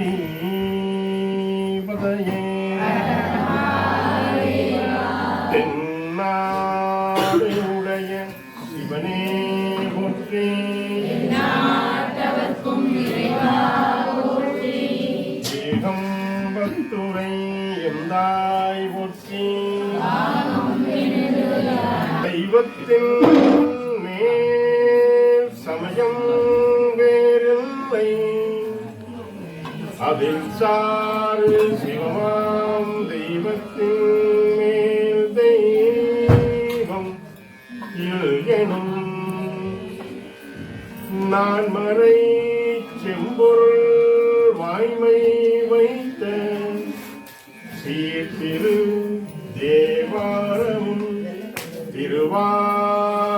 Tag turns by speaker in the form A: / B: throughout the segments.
A: E bim, bim, சாறு சிவமாம் தெய்வத்தின் மேல் தெய்வம் எனும் நான் மறை செம்பொருள் வாய்மை வைத்த சீர்திரு தேவாரமும் திருவாசகமும்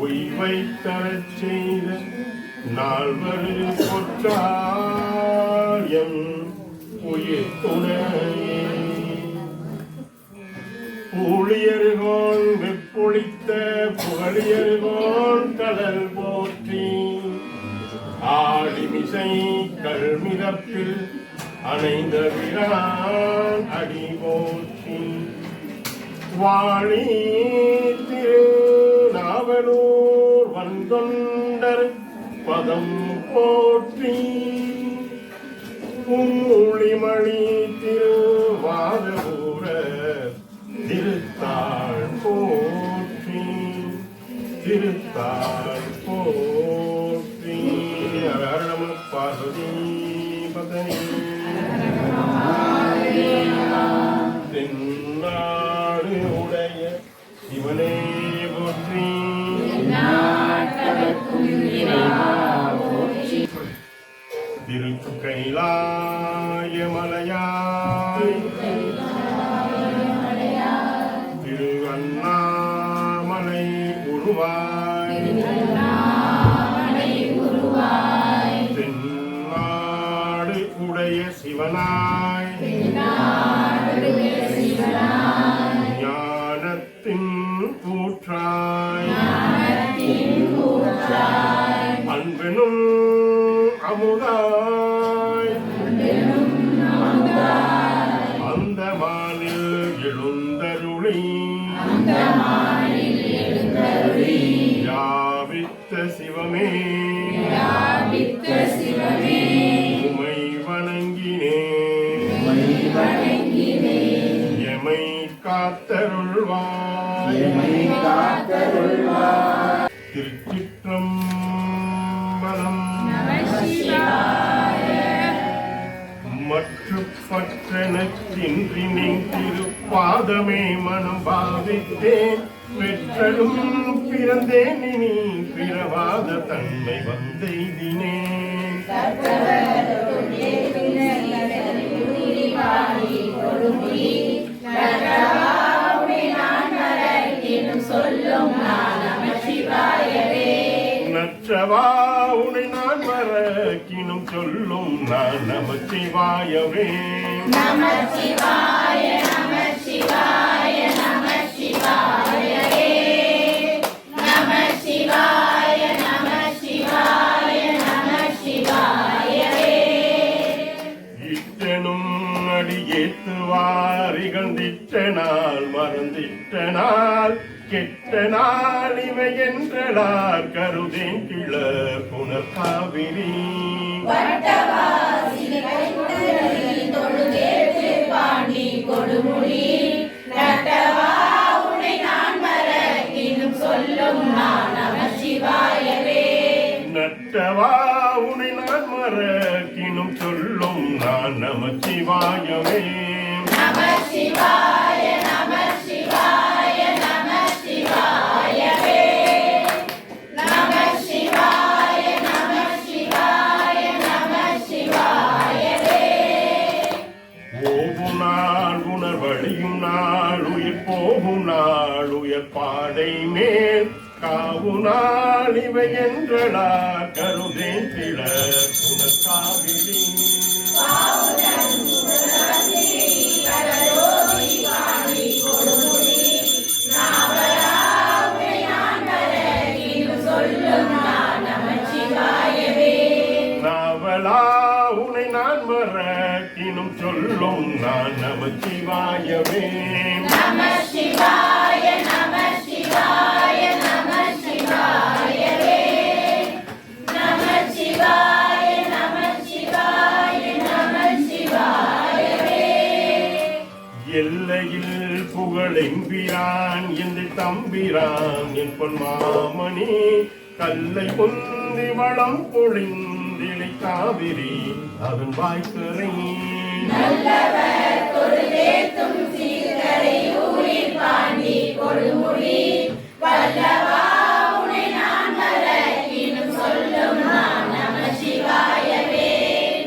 A: உய்வை தரச் செய்த நால்வரு பொற்றாயம் உயிர் துணையே. ஊழியர்கோன் வெப்பொழித்த புகழியர்கோன் கடல் போற்றி. ஆடிமிசை கல்மிதப்பில் அணைந்த விழான் அடி போற்றி. வாணி திருநாவலூர் வந்தொன் பதம் போற்றி உம்மொழிமணி திருவாதூர திருத்தாள் போற்றி திருத்தாள் போற்றி. எழுந்தருளி. யாவித்த சிவமே. சிவமே உமை வணங்கினே. எமை காத்தருள்வாய். திருச்சிற்றம்பலம். மற்ற பற்றனத்தின்றி நீ பாதமே மனம் பாவித்தேன். பெற்றலும் பிறந்தேன் இனி பிறவாத தன்மை வந்தெய்தினேன் நற்றவா உனை நான் மறக்கினும் சொல்லும் நான் நமச்சிவாயவே. இட்டனும் அடி ஏத்துவார் இகழ்ந்திட்ட நாள் மறந்திட்ட நாள் கெட்ட நாள் இவை என்றலார் கருதேன் கிளர் புனர் காவிரி நட்டவா உனை நான் மறக்கினும் சொல்லும் நான் நமச்சிவாயவே. போகும் நாள் உணர்வழியும் நாள் உயிர் போகும் நாள் உயர் பாடை மேல் காவு நாள் இவை என்றடா புகழெம்பிரான் என்று தம்பிரான் என் பொன் மாமணி கல்லை பொந்தி வளம் பொழிந்திலை காவிரி அதன் வாய்க்கரை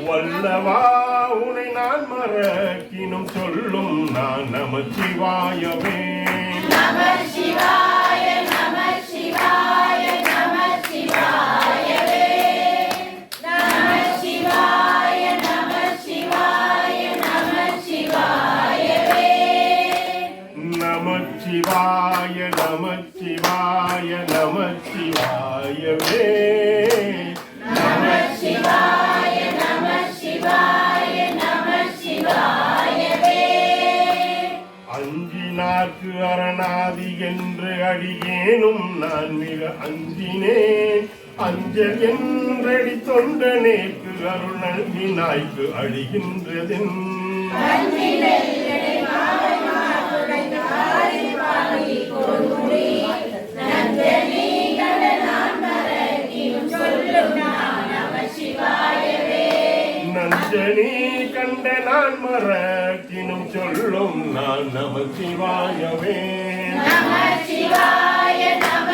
B: வல்லவா சொல்லும் நான்
A: நமச்சிவாயவே
B: நம சிவாய நம சிவாய நம சிவாயவே நம சிவாய நம சிவாய நம சிவாயவே
A: நமச்சிவாய நமச்சிவாய நமச்சிவாயவே அடியேனும் நான் மிக அஞ்சினேன். அஞ்சல் என்றடி தொண்டனேக்கு அருள் நல்கினாய்க்கு அழிகின்றதென். நீ கண்ட நான் மறக்கினும் சொல்லும் நான் நம சிவாயவே.
B: நம சிவாய நம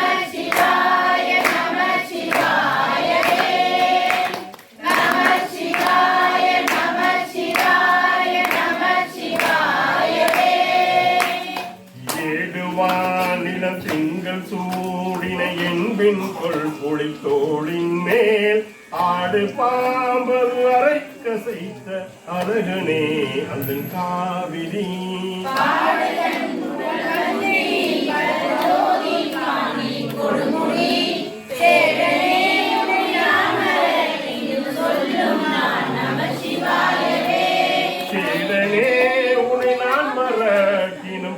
A: அழகனே அந்த காவிரி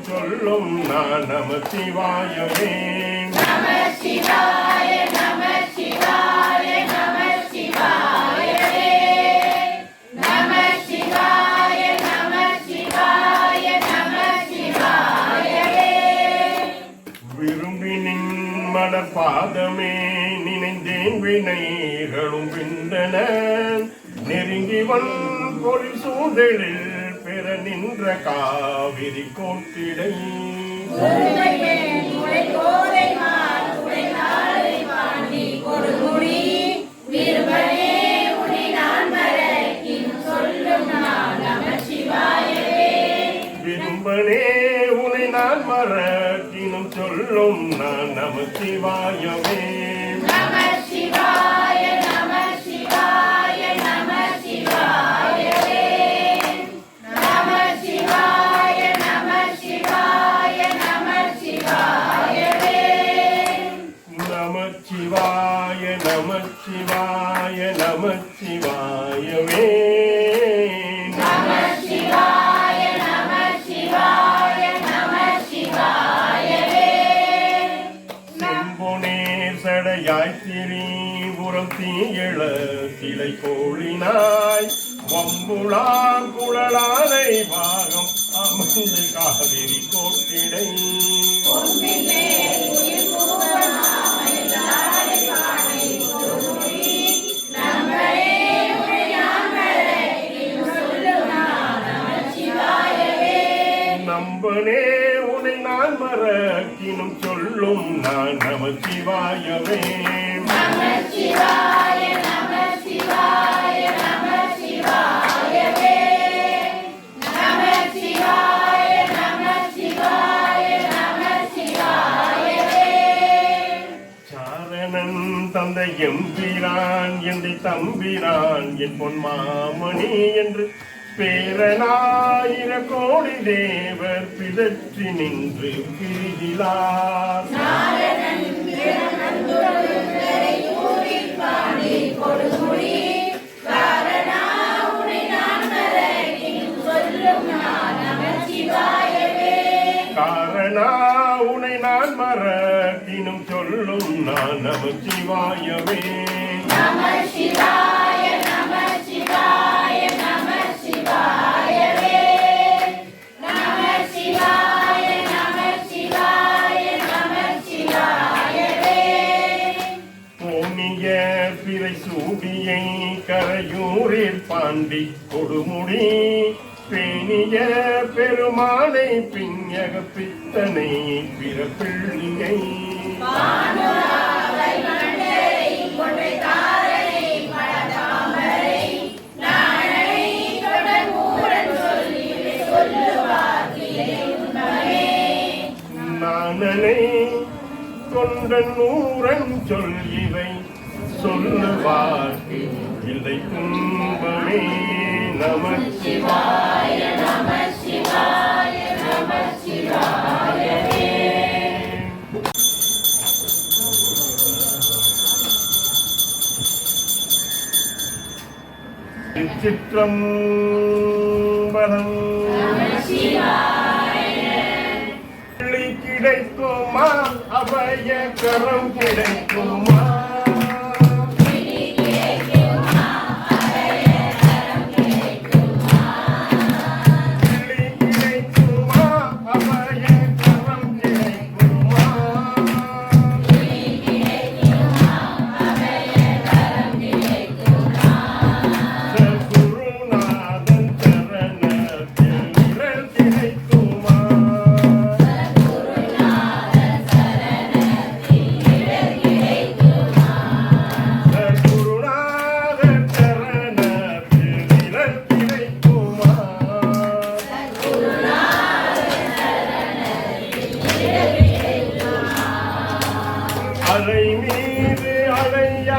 B: சொல்லும் நான் நம
A: சிவா. பாதமே நினைந்தேன் வினைகளும் விந்தன. நெருங்கி வன் பொருள் சூழலில் பெற நின்ற காவிரி கோட்டிடை.
B: உருளை பெண் கோதை மான் பாண்டி கொடுமுடி.
A: மறக்கினும் சொல்லும் நான் நம சிவாயவே
B: சிவாயவே நம சிவாய நம சிவாய நம சிவாயவே
A: சாரணன் தந்தை எம்பிரான் என்று தம்பிரான் என் பொன் மாமணி என்று பேரனாயிர கோடி தேவர் பிதற்றி நின்று
B: பிரிகிலார் காரணா உனை
A: நான்
B: மறக்கினும்
A: சொல்லும் நான் நமச்சிவாயவே நமச்சிவாய கொண்டி கொடுமுடி. பேணிய பெருமானை பிஞ்சக பித்தனை பிறப்பிள்ளியை. நானனை கொண்ட நூறன் சொல் இவை சொல்லுவார்கள். சிதைக்கும்படி நமச்சிவாய
B: நமச்சிவாய நமச்சிவாயவே
A: சிற்றம்பலம் கிடைக்குமா? அபய கரம் கிடைக்குமா? غيمي عليّ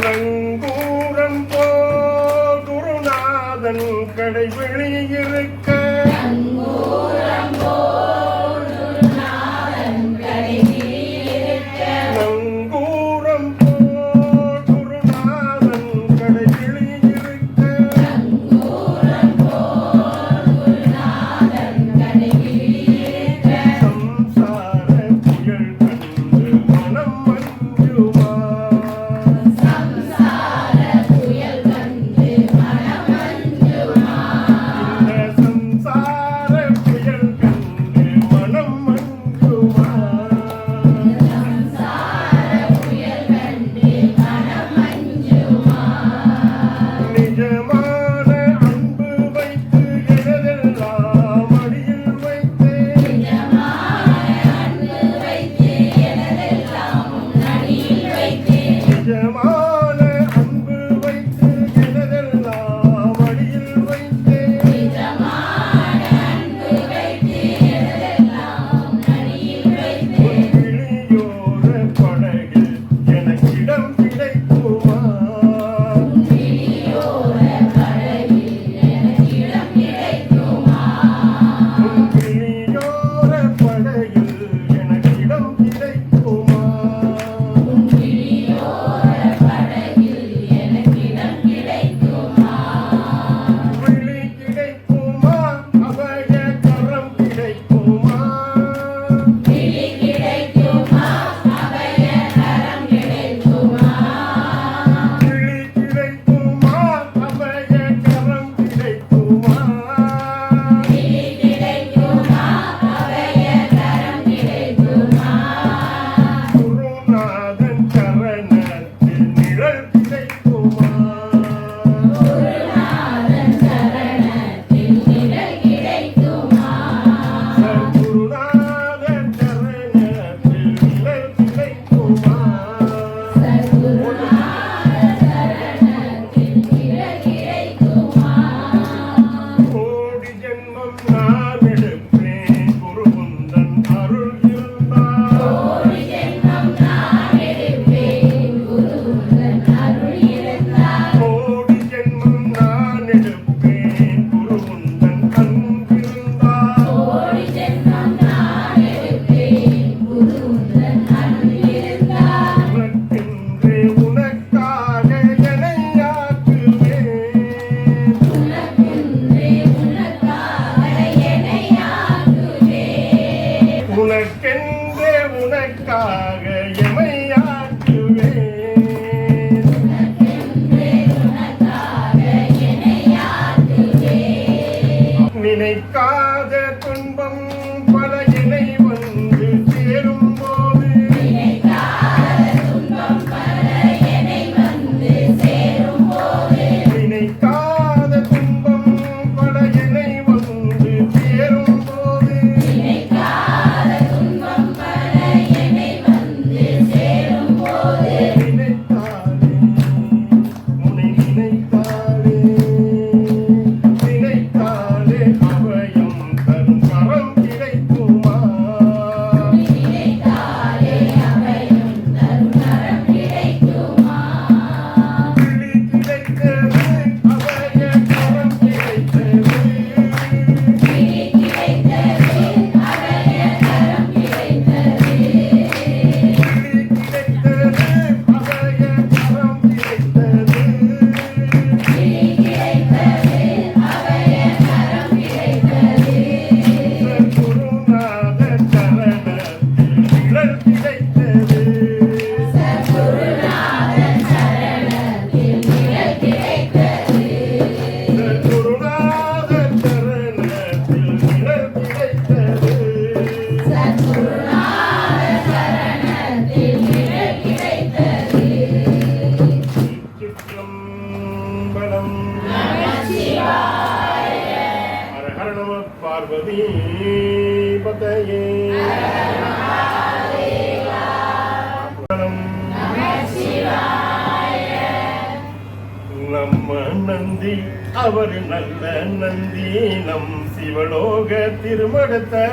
A: கலங்கூரம் போதுருநாதன் கடை வெளியிருக்க நம் சிவலோக திருமணத்தை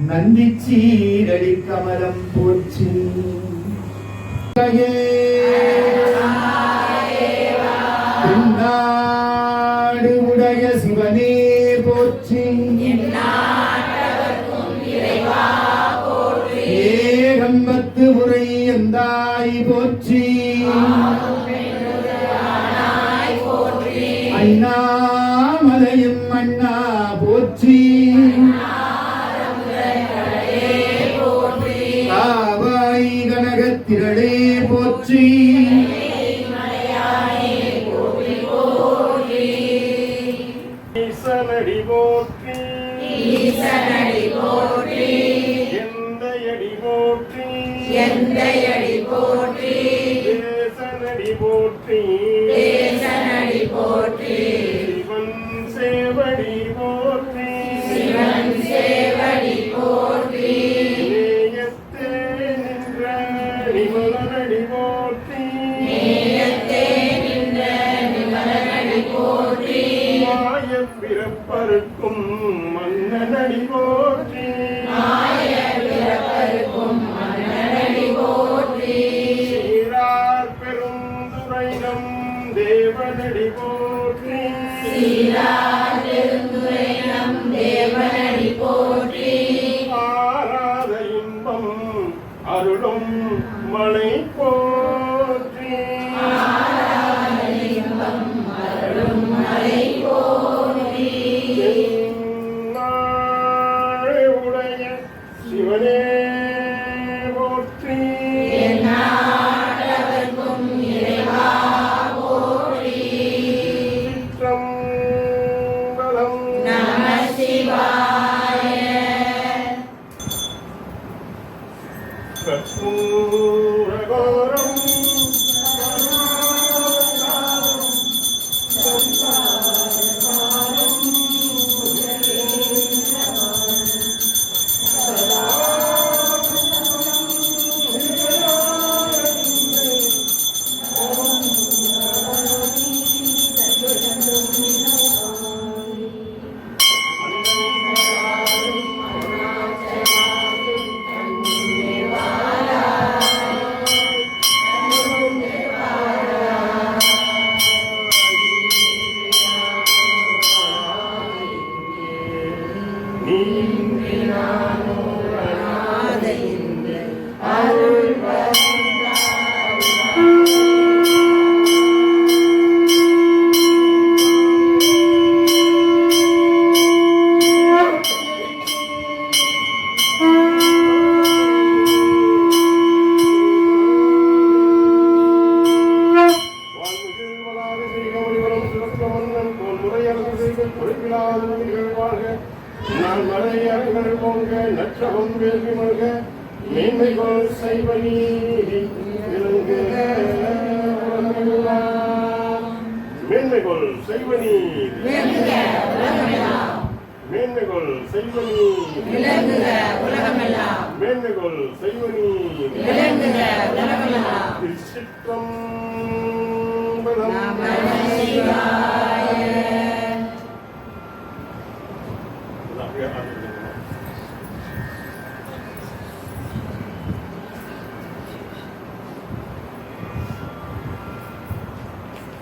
A: நந்தி
C: சீரடி கமலம் போச்சு நாடு உடைய சிவனே போச்சு ஏகம்பத்து முறை எந்தாய் போச்சு ஐநா மலையும் அண்ணா போற்றி
B: ஈசனடி போற்றி.
A: ஈசனடி போற்றி.
B: எந்தையடி போற்றி.
A: எந்தையடி போற்றி.
B: தேசனடி போற்றி.
A: போற்றி.